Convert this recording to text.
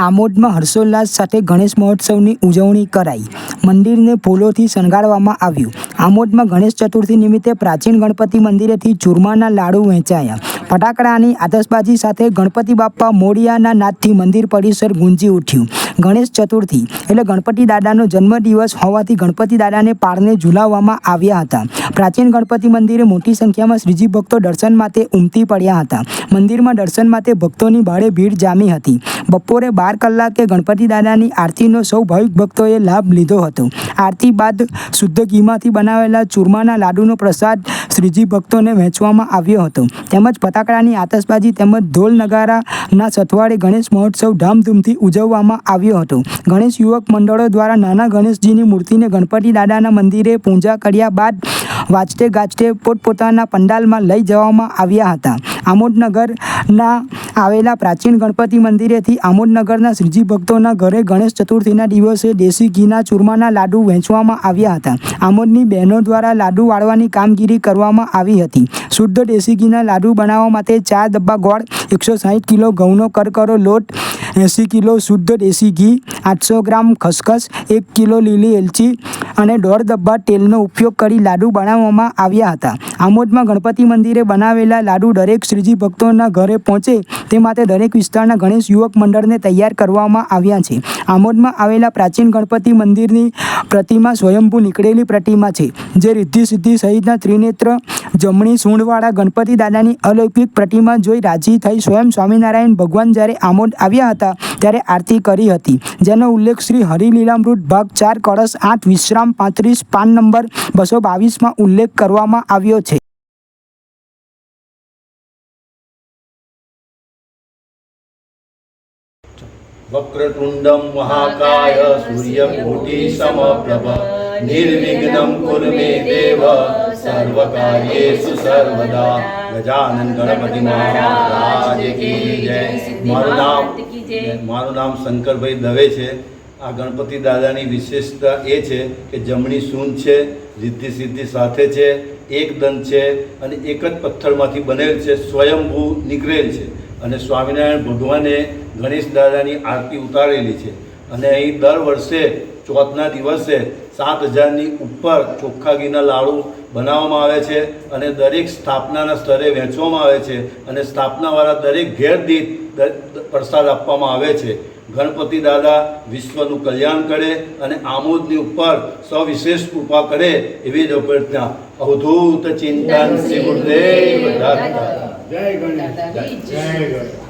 આમોદમાં હર્ષોલ્લાસ સાથે ગણેશ મહોત્સવની ઉજવણી કરાઈ. મંદિરને ફૂલોથી શણગારવામાં આવ્યું. આમોદમાં ગણેશ ચતુર્થી નિમિત્તે પ્રાચીન ગણપતિ મંદિરેથી ચૂરમાના લાડુ વહેંચાયા. ફટાકડાની આતશબાજી સાથે ગણપતિ બાપ્પા મોડિયાના નાદથી મંદિર પરિસર ગુંજી ઉઠ્યું. ગણેશ ચતુર્થી એટલે ગણપતિ દાદાનો જન્મદિવસ હોવાથી ગણપતિ દાદાને પારને ઝુલાવવામાં આવ્યા હતા. પ્રાચીન ગણપતિ મંદિરે મોટી સંખ્યામાં શ્રીજી ભક્તો દર્શન માટે ઉમટી પડ્યા હતા. મંદિરમાં દર્શન માટે ભક્તોની ભારે ભીડ જામી હતી. બપોરે બાર કલાકે ગણપતિ દાદાની આરતીનો સૌ ભાવિક ભક્તોએ લાભ લીધો હતો. આરતી બાદ શુદ્ધ ઘીમાંથી બનાવેલા ચૂરમાના લાડુનો પ્રસાદ શ્રીજી ભક્તોને વહેંચવામાં આવ્યો હતો. તેમજ ફટાકડાની આતશબાજી તેમજ ઢોલ નગારાના સથવાડે ગણેશ મહોત્સવ ધામધૂમથી ઉજવવામાં આવ્યો હતો. ગણેશ યુવક મંડળો દ્વારા નાના ગણેશજીની મૂર્તિને ગણપતિ દાદાના મંદિરે પૂજા કર્યા બાદ વાજતે ગાજતે પોતપોતાના પંડાલમાં લઈ જવામાં આવ્યા હતા. આમોદનગરના આવેલા પ્રાચીન ગણપતિ મંદિરેથી આમોદનગરના શ્રીજી ભક્તોના ઘરે ગણેશ ચતુર્થીના દિવસે દેશી ઘીના ચૂરમાના લાડુ વહેંચવામાં આવ્યા હતા. આમોદની બહેનો દ્વારા લાડુ વાળવાની કામગીરી કરવામાં આવી હતી. શુદ્ધ દેશી ઘીના લાડુ બનાવવા માટે ચાર ડબ્બા ગોળ, એકસો સાહીઠ કિલો ઘઉંનો કરકરો લોટ એંસી કિલો શુદ્ધ દેશી ઘી આઠસો ગ્રામ ખસખસ એક કિલો લીલી એલચી અને દોઢ ડબ્બા તેલનો ઉપયોગ કરી લાડુ બનાવવામાં આવ્યા હતા. આમોદમાં ગણપતિ મંદિરે બનાવેલા લાડુ દરેક શ્રીજી ભક્તોના ઘરે પહોંચે તે માટે દરેક વિસ્તારના ગણેશ યુવક મંડળને તૈયાર કરવામાં આવ્યા છે. આમોદમાં આવેલા પ્રાચીન ગણપતિ મંદિરની પ્રતિમા સ્વયંભૂ નીકળેલી પ્રતિમા છે, જે રિદ્ધિ સિદ્ધિ સહિતના ત્રિનેત્ર, જમણી સૂંઢવાળા ગણપતિ દાદાની અલૌકિક પ્રતિમા જોઈ રાજી થઈ સ્વયં સ્વામિનારાયણ ભગવાન જ્યારે આમોદ આવ્યા હતા ત્યારે આરતી કરી હતી, જેનો ઉલ્લેખ શ્રી હરિલીલામૃત ભાગ ચાર, કળશ આઠ, વિશ્રામ પાંત્રીસ પાન નંબર બસો બાવીસમાં ઉલ્લેખ કરવામાં આવ્યો છે. વક્રતુંડમ મહાકાય સૂર્યકોટી સમપ્રભ, નિર્વિઘ્નમ કુર્મે દેવ, સર્વકાર્યેષુ સર્વદા, ગજાનન ગણપતિ મહારાજ કી જય મારું નામ મારું નામ શંકરભાઈ દવે છે. આ ગણપતિ દાદાની વિશેષતા એ છે કે જમણી સૂન છે, રિદ્ધિ સિદ્ધિ સાથે છે, એક દંત છે અને એક જ પથ્થરમાંથી બનેલ છે, સ્વયંભૂ નીકળેલ છે. અને સ્વામિનારાયણ ભગવાને ગણેશ દાદાની આરતી ઉતારેલી છે. અને અહીં દર વર્ષે ચોથના દિવસે સાત હજારની ઉપર ચોખ્ખા ઘીના લાડુ બનાવવામાં આવે છે અને દરેક સ્થાપનાના સ્તરે વહેંચવામાં આવે છે અને સ્થાપનાવાળા દરેક ઘેર દીઠ પ્રસાદ આપવામાં આવે છે. ગણપતિ દાદા વિશ્વનું કલ્યાણ કરે અને આમોદની ઉપર સવિશેષ કૃપા કરે એવી જ અભ્યર્થના અવધૂત ચિંતન શ્રી ગુરુદેવ. જય ગણેશ. જય ગણેશ.